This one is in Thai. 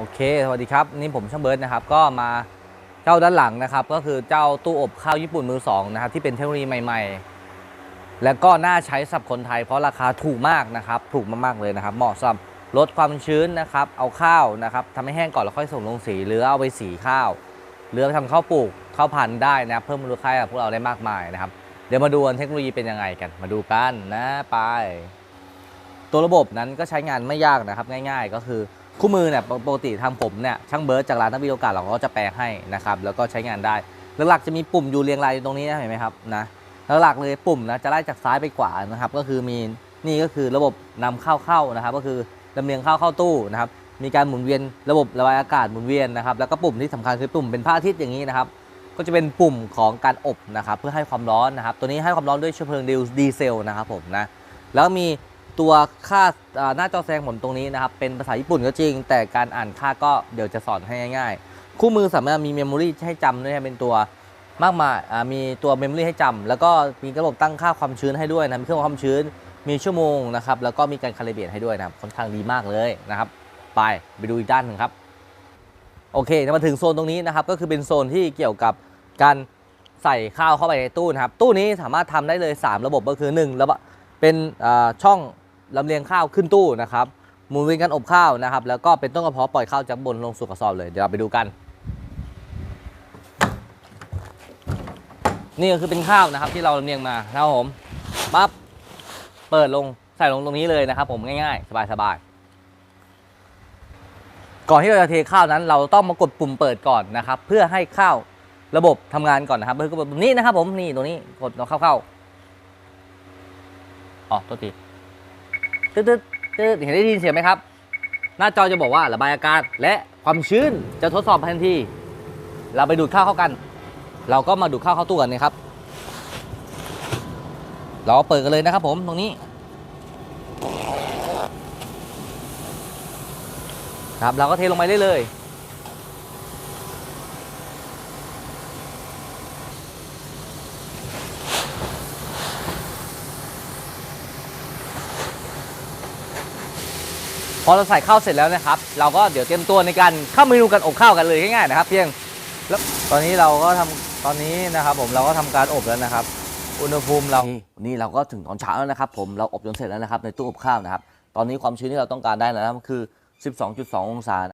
โอเค สวัสดีครับ นี่ผมช่างเบิร์ดนะครับ ก็มาเจ้าด้านหลังนะครับ ก็คือเจ้าตู้อบข้าวญี่ปุ่นมือสองนะครับ ที่เป็นเทคโนโลยีใหม่ ๆ แล้วก็น่าใช้สับคนไทย เพราะราคาถูกมากนะครับ ถูกมากๆเลยนะครับ เหมาะสำหรับลดความชื้นนะครับ เอาข้าวนะครับทำให้แห้งก่อนแล้วค่อยส่งลงสี หรือเอาไปสีข้าว หรือเอาไปทำข้าวปลูกข้าวพันธุ์ได้นะ เพิ่มมูลค่ากับพวกเราได้มากมายนะครับ เดี๋ยวมาดูเทคโนโลยีเป็นยังไงกัน มาดูกันนะไป ตัวระบบนั้นก็ใช้งานไม่ยากนะครับ ง่าย ๆ ก็คือ คู่มือเนี่ยปกติทาผมเนี่ยช่างเบิร์ดจากร้านนักวิดีโอกาสเราก็จะแปลให้นะครับแล้วก็ใช้งานได้หลักๆจะมีปุ่มอยู่เรียงรายอยู่ตรงนี้นะเห็นไหมครับนะหลักๆเลยปุ่มนะจะไล่จากซ้ายไปขวานะครับ ก็คือมีนี่ก็คือระบบนำเข้าเข้านะครับ ก็คือลำเลียงเข้าเข้าตู้นะครับมีการหมุนเวียนระบบระบายอากาศหมุนเวียนนะครับแล้วก็ปุ่มที่สำคัญคือปุ่มเป็นพระอาทิตย์อย่างนี้นะครับก็จะเป็นปุ่มของการอบนะครับเพื่อให้ความร้อนนะครับตัวนี้ให้ความร้อนด้วยเชื้อเพลิงดีเซลนะครับผมนะแล้วมี ตัวค่าหน้าจอแสดงผลตรงนี้นะครับ เป็นภาษาญี่ปุ่นก็จริง แต่การอ่านค่าก็เดี๋ยวจะสอนให้ง่ายๆ คู่มือสามารถมีเมมโมรีให้จำด้วยเป็นตัวมากมายมีตัวเมมโมรีให้จำแล้วก็มีระบบตั้งค่าความชื้นให้ด้วยนะมีเครื่องความชื้น มีชั่วโมงนะครับ แล้วก็มีการคาลิเบรตให้ด้วยนะค่อนข้างดีมากเลยนะครับ ไปไปดูอีกด้านหนึ่งครับ โอเคมาถึงโซนตรงนี้นะครับ ก็คือเป็นโซนที่เกี่ยวกับการใส่ข้าวเข้าไปในตู้นะครับ ตู้นี้สามารถทำได้เลย 3 ระบบก็คือ1ระบบเป็นช่อง ลำเลียงข้าวขึ้นตู้นะครับหมุนเวียนการอบข้าวนะครับ แล้วก็เป็นต้นกระเพาะปล่อยข้าวจากบนลงสู่กระสอบเลยเดี๋ยวเราไปดูกัน นี่ก็คือเป็นข้าวนะครับที่เราลำเลียงมานะครับผมปั๊บเปิดลงใส่ลงตรงนี้เลยนะครับ ผมง่ายๆ สบายๆก่อนที่เราจะเทข้าวนั้นเราต้องมากดปุ่มเปิดก่อนนะครับ เพื่อให้ข้าวระบบทำงานก่อนนะครับเพื่อกดปุ่มนี้นะครับ ผมนี่ตรงนี้กดเราเข้าเข้าอ๋อตัวที ตึ๊ดตึ๊ดตึ๊ดเห็นได้ยินเสียงไหมครับ หน้าจอจะบอกว่าระบายอากาศและความชื้นจะทดสอบทันที เราไปดูดข้าวเข้ากัน เราก็มาดูดข้าวเข้าตู้กันนะครับ เราเปิดกันเลยนะครับผมตรงนี้ ครับเราก็เทลงไปได้เลย อเราใส่ข้าวเสร็จแล้วนะครับ เราก็เดี๋ยวเตรียมตัวในการเข้าเมนูการอบข้าวกันเลยง่ายๆนะครับ เพียงแล้วตอนนี้เราก็ทำตอนนี้นะครับ ผมเราก็ทำการอบแล้วนะครับ อุณหภูมิเรานี่เราก็ถึงตอนเช้าแล้วนะครับ ผมเราอบจนเสร็จแล้วนะครับในตู้อบข้าวนะครับ ตอนนี้ความชื้นที่เราต้องการได้แล้วนะครับคือ 12.2 องศา